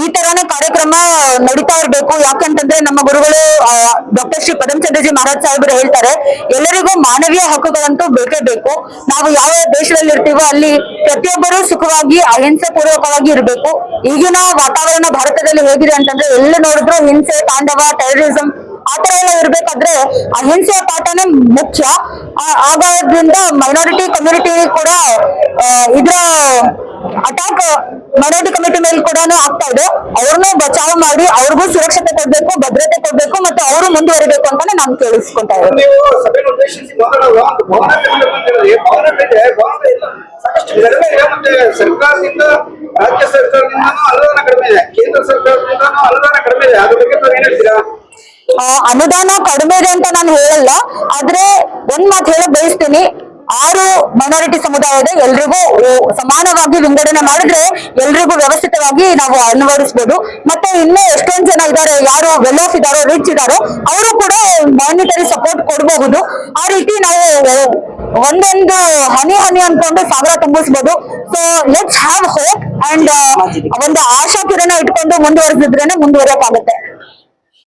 ಈ ತರಾನೇ ಕಾರ್ಯಕ್ರಮ ನಡೀತಾ ಇರ್ಬೇಕು. ಯಾಕಂತಂದ್ರೆ ನಮ್ಮ ಗುರುಗಳು ಡಾಕ್ಟರ್ ಶ್ರೀ ಪರಮಚಂದ್ರಜಿ ಮಹಾರಾಜ್ ಸಾಹೇಬರು ಹೇಳ್ತಾರೆ, ಎಲ್ಲರಿಗೂ ಮಾನವೀಯ ಹಕ್ಕುಗಳಂತೂ ಬೇಕೇ ಬೇಕು. ನಾವು ಯಾವ ದೇಶದಲ್ಲಿ ಇರ್ತೀವೋ ಅಲ್ಲಿ ಪ್ರತಿಯೊಬ್ಬರು ಸುಖವಾಗಿ ಅಹಿಂಸೆ ಪೂರ್ವಕವಾಗಿ ಇರಬೇಕು. ಈಗಿನ ವಾತಾವರಣ ಭಾರತದಲ್ಲಿ ಹೇಗಿದೆ ಅಂತಂದ್ರೆ, ಎಲ್ಲಿ ನೋಡಿದ್ರು ಹಿಂಸೆ ತಾಂಡವ ಟೆರರಿಸಂ ಆತರ ಎಲ್ಲ ಇರ್ಬೇಕಾದ್ರೆ ಅಹಿಂಸೆಯ ಪಾಠನೇ ಮುಖ್ಯ. ಆಗೋದ್ರಿಂದ ಮೈನಾರಿಟಿ ಕಮ್ಯುನಿಟಿ ಕೂಡ ಇದ್ರ ಅಟ್ಯಾಕ್ ಮೈನಾರಿಟಿ ಕಮಿಟಿ ಮೇಲೆ ಕೂಡ ಆಗ್ತಾ ಇದೆ. ಅವ್ರನ್ನ ಬಚಾವ್ ಮಾಡಿ, ಅವ್ರಿಗೂ ಸುರಕ್ಷತೆ ಕೊಡ್ಬೇಕು, ಭದ್ರತೆ ಕೊಡ್ಬೇಕು ಅವರು ಮುಂದುವರಿಬೇಕು ಅಂತಾನೆ ನಾನು ಕೇಳಿಸ್ಕೊಂತಾ ಸರ್ಕಾರದಿಂದ ರಾಜ್ಯ ಸರ್ಕಾರದಿಂದ ಅನುದಾನ ಕಡಿಮೆ ಇದೆ. ಕೇಂದ್ರ ಸರ್ಕಾರದಿಂದ ಅನುದಾನ ಕಡಿಮೆ ಇದೆ. ಅದ್ರ ಬಗ್ಗೆ ಏನ್ ಹೇಳ್ತೀರಾ? ಆ, ಅನುದಾನ ಕಡಿಮೆ ಇದೆ ಅಂತ ನಾನು ಹೇಳಲ್ಲ. ಆದ್ರೆ ಒಂದ್ ಮಾತು ಹೇಳಕ್ ಬಯಸ್ತೀನಿ. ಆರು ಮೈನಾರಿಟಿ ಸಮುದಾಯದ ಎಲ್ರಿಗೂ ಸಮಾನವಾಗಿ ವಿಂಗಡಣೆ ಮಾಡಿದ್ರೆ ಎಲ್ರಿಗೂ ವ್ಯವಸ್ಥಿತವಾಗಿ ನಾವು ಅನ್ವಯಿಸ್ಬೋದು ಮತ್ತೆ ಇನ್ನೂ ಎಷ್ಟೊಂದ್ ಜನ ಇದಾರೆ, ಯಾರು ವೆಲ್ ಆಫ್ ಇದಾರೋ ರಿಚ್ ಇದಾರೋ, ಅವರು ಕೂಡ ಮಾನಿಟರಿ ಸಪೋರ್ಟ್ ಕೊಡಬಹುದು. ಆ ರೀತಿ ನಾವು ಒಂದೊಂದು ಹನಿ ಹನಿ ಅನ್ಕೊಂಡು ಸಾಗರ ತುಂಬಿಸ್ಬೋದು. So let's have hope and ಒಂದು ಆಶಾ ಕಿರಣ ಇಟ್ಕೊಂಡು ಮುಂದುವರೆಸಿದ್ರೇನೆ ಮುಂದುವರಿಯಕ್ಕಾಗುತ್ತೆ.